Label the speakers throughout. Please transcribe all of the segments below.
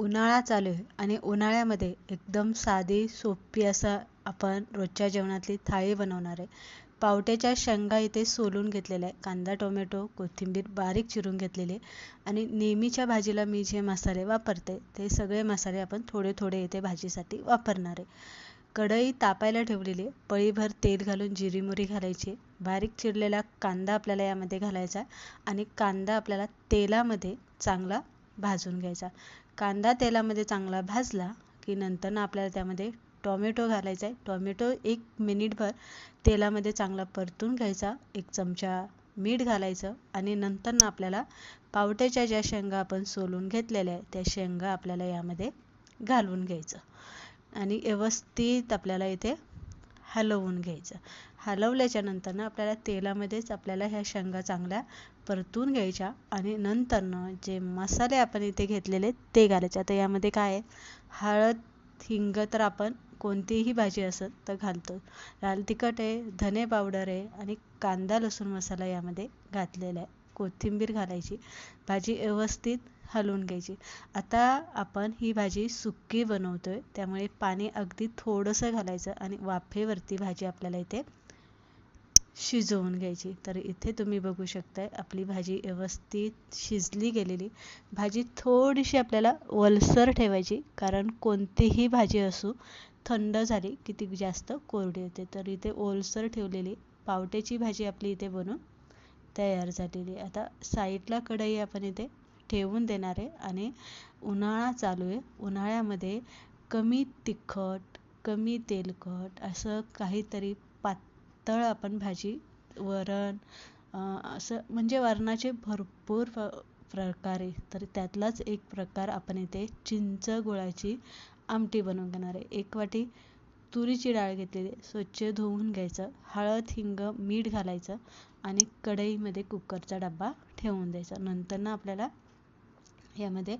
Speaker 1: उन्हाळा चालू आहे आणि उन्हाळ्यामध्ये एकदम साधी सोपी असं आपण रोजच्या जेवणातली थाळी बनवणार आहे. पावट्याच्या शेंगा इथे सोलून घेतलेल्या आहे कांदा टोमॅटो कोथिंबीर बारीक चिरून घेतलेली आणि नेहमीच्या भाजीला मी जे मसाले वापरते ते सगळे मसाले आपण थोडे थोडे इथे भाजीसाठी वापरणार आहे. कढई तापायला ठेवलेली आहे. पळीभर तेल घालून जिरी मोरी घालायची. बारीक चिरलेला कांदा आपल्याला यामध्ये घालायचा आणि कांदा आपल्याला तेलामध्ये चांगला भाजून घ्यायचा. कांदा तेलामध्ये चांगला भाजला की नंतर आपल्याला त्यामध्ये टॉमॅटो घालायचा आहे. टॉमॅटो एक मिनिटभर तेलामध्ये चांगला परतून घ्यायचा. एक चमचा मीठ घालायचं आणि नंतर आपल्याला पावट्याच्या ज्या शेंगा आपण सोलून घेतलेल्या आहे त्या शेंगा आपल्याला यामध्ये घालून घ्यायचं. आणि व्यवस्थित आपल्याला इथे हलवून घ्यायचं. हलवल्याच्या नंतरनं आपल्याला तेलामध्येच आपल्याला ह्या शेंगा चांगल्या परतून घ्यायच्या आणि नंतरनं जे मसाले आपण इथे घेतलेले ते घालायचे. आता यामध्ये काय आहे? हळद हिंग तर आपण कोणतीही भाजी असेल तर घालतो. लाल तिखट आहे धने पावडर आहे आणि कांदा लसूण मसाला यामध्ये घातलेला आहे. कोथिंबीर घालायची. भाजी व्यवस्थित हलवून घ्यायची. आता आपण ही भाजी सुक्की बनवतोय त्यामुळे पाणी अगदी थोडंसं घालायचं आणि वाफेवरती भाजी आपल्याला इथे शिजवून घ्यायची. तर इथे तुम्ही बघू शकताय आपली भाजी व्यवस्थित शिजली गेलेली. भाजी थोडीशी आपल्याला वलसर ठेवायची कारण कोणतीही भाजी असू थंड झाली की ती जास्त कोरडी होते तर इथे ओलसर ठेवलेली पावट्याची भाजी आपली इथे बनून तयार झालेली. आता साईडला कढई आपण इथे ठेवून देणार आहे आणि उन्हाळा चालू आहे. उन्हाळ्यामध्ये कमी तिखट कमी तेलकट असं काहीतरी पातळ आपण भाजी वरण असं म्हणजे वरणाचे भरपूर प्रकार आहे. तर त्यातलाच एक प्रकार आपण इथे चिंच गुळाची आमटी बनवून घेणार आहे. एक वाटी तुरीची डाळ घेतलेली स्वच्छ धुवून घ्यायचं हळद हिंग मीठ घालायचं आणि कढईमध्ये कुकरचा डबा ठेवून द्यायचा. नंतर ना आपल्याला यामध्ये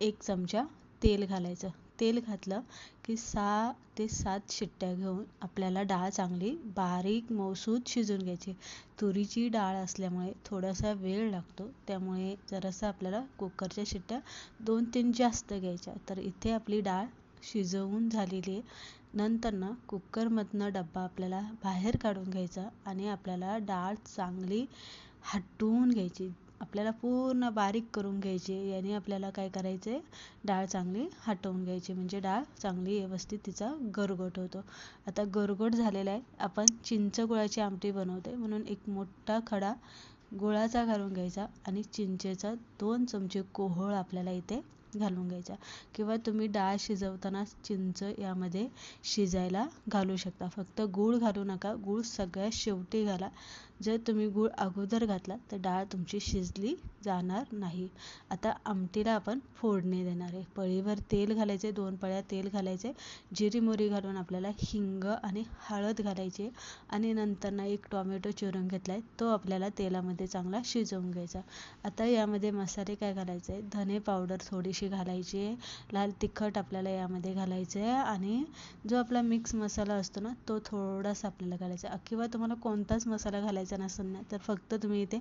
Speaker 1: एक चमचा तेल घालायचं. तेल घातलं की सहा ते सात शिट्ट्या घेऊन आपल्याला डाळ चांगली बारीक मऊसूद शिजून घ्यायची. तुरीची डाळ असल्यामुळे थोडासा वेळ लागतो. त्यामुळे जरासं आपल्याला कुकरच्या शिट्ट्या दोन तीन जास्त घ्यायच्या. तर इथे आपली डाळ शिजवून झालेली आहे. नंतर ना कुकरमधनं डब्बा आपल्याला बाहेर काढून घ्यायचा आणि आपल्याला डाळ चांगली हटवून घ्यायची. आपल्याला पूर्ण बारीक करून घ्यायची याने आपल्याला काय करायचं आहे डाळ चांगली हटवून घ्यायची. म्हणजे डाळ चांगली व्यवस्थित तिचा गरगट होतो. आता गरगोट झालेला आहे. आपण चिंच गुळाची आमटी बनवते म्हणून एक मोठा खडा गुळाचा घालून घ्यायचा आणि चिंचेचा दोन चमचे कोहळ आपल्याला इथे घालून घ्यायचा. किंवा तुम्ही डाळ शिजवताना चिंच यामध्ये शिजायला घालू शकता. फक्त गूळ घालू नका. गूळ सगळ्यात शेवटी घाला. जर तुम्ही गूळ अगोदर घातला तर डाळ तुमची शिजली जाणार नाही. आता आमटीला आपण फोडणी देणार आहे. पळीभर तेल घालायचे दोन पळ्या तेल घालायचे जिरी मोरी घालून आपल्याला हिंग आणि हळद घालायची आणि नंतर ना एक टोमॅटो चिरून घेतला आहे तो आपल्याला तेलामध्ये चांगला शिजवून घ्यायचा. आता यामध्ये मसाले काय घालायचे? धने पावडर थोडीशी घालायची आहे लाल तिखट आपल्याला यामध्ये घालायचं आहे आणि जो आपला मिक्स मसाला असतो ना तो थोडासा आपल्याला घालायचा. किंवा तुम्हाला कोणताच मसाला घालायचा नसेल ना तर फक्त तुम्ही इथे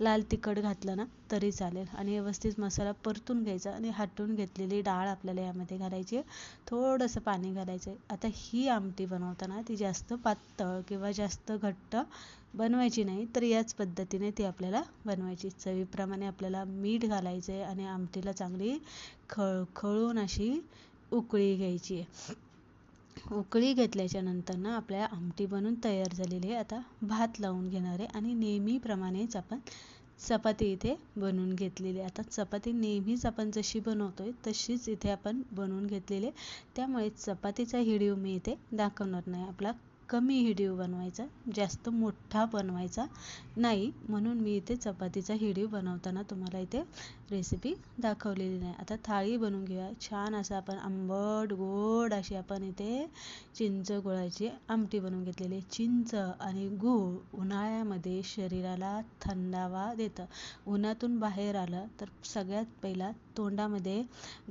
Speaker 1: लाल तिखट घातलं ना तरी चालेल. आणि व्यवस्थित मसाला परतून घ्यायचा आणि हटवून घेतलेली डाळ आपल्याला यामध्ये घालायची आहे. थोडंसं पाणी घालायचं आहे. आता ही आमटी बनवताना ती जास्त पातळ किंवा जास्त घट्ट बनवायची नाही तर याच पद्धतीने ती आपल्याला बनवायची. चवीप्रमाणे आपल्याला मीठ घालायचं आहे आणि आमटीला चांगली खळखळून अशी उकळी घ्यायची आहे. उकळी घेतल्याच्या नंतर ना आपल्या आमटी बनून तयार झालेली आहे. आता भात लावून घेणार आहे आणि नेहमीप्रमाणेच आपण चपाती इथे बनवून घेतलेली आहे. आता चपाती नेहमीच आपण जशी बनवतोय तशीच इथे आपण बनवून घेतलेली आहे. त्यामुळे चपातीचा व्हिडिओ मी इथे दाखवणार नाही. आपला कमी हिडीव बनवायचा जास्त मोठा बनवायचा नाही. म्हणून मी इथे चपातीचा हिडीव बनवताना तुम्हाला इथे रेसिपी दाखवलेली नाही. आता थाळी बनवून घेऊया. छान असं आपण आंबट गोड अशी आपण इथे चिंच गुळाची आमटी बनवून घेतलेली चिंच आणि गूळ उन्हाळ्यामध्ये शरीराला थंडावा देतं. उन्हातून बाहेर आलं तर सगळ्यात पहिला तोंडामध्ये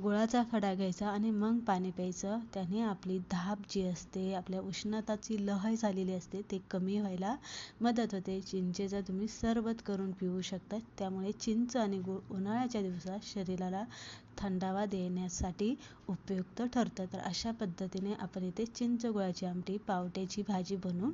Speaker 1: गुळाचा खडा घ्यायचा आणि मग पाणी प्यायचं. त्याने आपली धाप जी असते आपल्या उष्णताची लहर झालेली असते ते कमी व्हायला मदत होते. चिंचेचा तुम्ही सरबत करून पिऊ शकता त्यामुळे चिंच आणि गुळ उन्हाळ्याच्या दिवसात शरीराला थंडावा देण्यासाठी उपयुक्त ठरतं. तर अशा पद्धतीने आपण इथे चिंच गुळाची आमटी पावट्याची भाजी बनवून